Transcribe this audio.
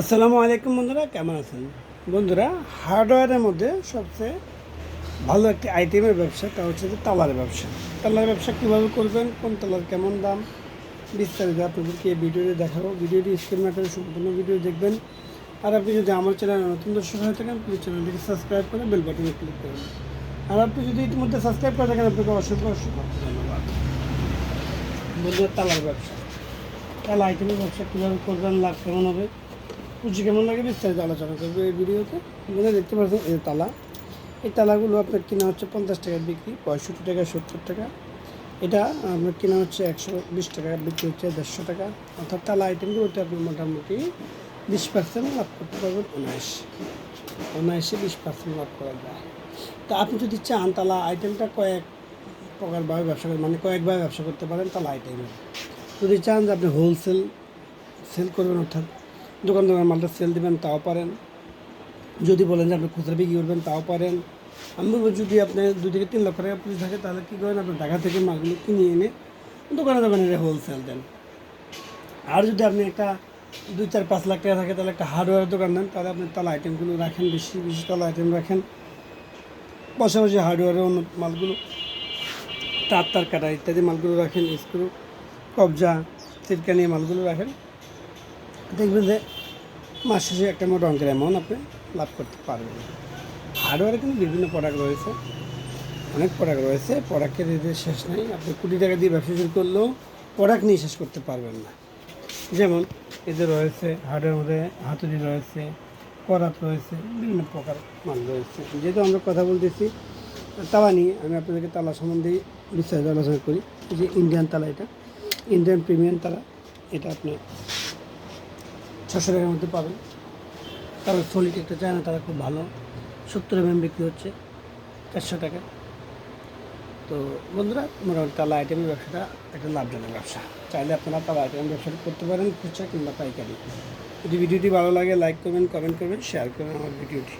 আসসালামু আলাইকুম বন্ধুরা, কেমন আছেন? বন্ধুরা, হার্ডওয়্যারের মধ্যে সবচেয়ে ভালো একটি আইটেমের ব্যবসা তা হচ্ছে যে তালার ব্যবসা। তালার ব্যবসা কীভাবে করবেন, কোন তালার কেমন দাম, বিস্তারিত আপনাদেরকে এই ভিডিওটি দেখাবো। ভিডিওটি স্ক্রিন করে সম্পূর্ণ ভিডিও দেখবেন। আর আপনি যদি আমার চ্যানেলে নতুন দর্শক হয়ে থাকেন, প্লিজ চ্যানেলটিকে সাবস্ক্রাইব করে বেল বাটনে ক্লিক করুন। আর আপনি যদি ইতিমধ্যে সাবস্ক্রাইব করে থাকেন, আপনাকে অসংখ্য অসংখ্য ধন্যবাদ। বন্ধুরা, তালার ব্যবসা। তালা আইটেমের ব্যবসা কীভাবে করবেন, লাভ কেমন হবে পুঁজি কেমন লাগে বিস্তারিত আলোচনা করব এই ভিডিওতে। এখানে দেখতে পাচ্ছেন এই তালা। এই তালাগুলো আপনার কেনা হচ্ছে পঞ্চাশ টাকার বিক্রি, পঁয়ষট্টি টাকা, সত্তর টাকা। এটা আপনার কেনা হচ্ছে একশো বিশ টাকা, বিক্রি হচ্ছে দেড়শো টাকা। অর্থাৎ তালা আইটেমগুলোতে আপনি মোটামুটি বিশ পার্সেন্ট লাভ করতে পারবেন অনায়াসে। অনায়াসে বিশ পার্সেন্ট লাভ করা যায়। তা আপনি যদি চান তালা আইটেমটা কয়েক প্রকারভাবে ব্যবসা করেন মানে কয়েকভাবে ব্যবসা করতে পারেন তালা আইটেমে যদি চান যে আপনি হোলসেল সেল করবেন, অর্থাৎ দোকান দোকান মালটা সেল দেবেন, তাও পারেন। যদি বলেন যে আপনি খুচরা বিক্রি করবেন, তাও পারেন। আমি বলব, যদি আপনি দু থেকে তিন লক্ষ টাকা পুঁজি থাকে, তাহলে কী করেন, আপনি ঢাকা থেকে মালগুলো কিনে এনে দোকানে দোকানে হোলসেল দেন। আর যদি আপনি একটা দুই চার পাঁচ লাখ টাকা থাকে, তাহলে একটা হার্ডওয়্যার দোকান দেন, তাহলে আপনি তালা আইটেমগুলো রাখেন, বেশি বেশি তালা আইটেম রাখেন। পাশাপাশি হার্ডওয়্যারের অন্য মালগুলো, তার তার কাটা ইত্যাদি মালগুলো রাখেন স্ক্রু কবজা চিরকানি মালগুলো রাখেন। দেখবেন যে মাস শেষে একটা মোটা অঙ্কের অ্যামাউন্ট আপনি লাভ করতে পারবেন। হার্ডওয়্যারে কিন্তু বিভিন্ন প্রোডাক্ট রয়েছে। অনেক প্রোডাক্ট রয়েছে। প্রোডাক্টের এদের শেষ নেই। আপনি কোটি টাকা দিয়ে ব্যবসা শুরু করলেও প্রোডাক্ট নিয়ে শেষ করতে পারবেন না। যেমন এদের রয়েছে হার্ডওয়্যার মধ্যে হাতুড়ি রয়েছে করাত রয়েছে, বিভিন্ন প্রকার মাল রয়েছে। যেহেতু আমরা কথা বলতেছি, তালা নিয়ে আমি আপনাদেরকে তালা সম্বন্ধে বিস্তারিত আলোচনা করি। যে ইন্ডিয়ান তালা এটা ইন্ডিয়ান প্রিমিয়াম তালা, এটা আপনি ছশো টাকার মধ্যে পাবেন। তারপর সলিড একটা চায় না তারা খুব ভালো। সত্তর এম বিক্রি হচ্ছে চারশো টাকা তো বন্ধুরা, মোটামুটি তালা আইটেমের ব্যবসাটা একটা লাভজনক ব্যবসা। চাইলে আপনারা তালা আইটেমের ব্যবসাটা করতে পারেন, খুচরা কিংবা পাইকারি। যদি ভিডিওটি ভালো লাগে লাইক করবেন কমেন্ট করবেন শেয়ার করবেন আমার ভিডিওটি।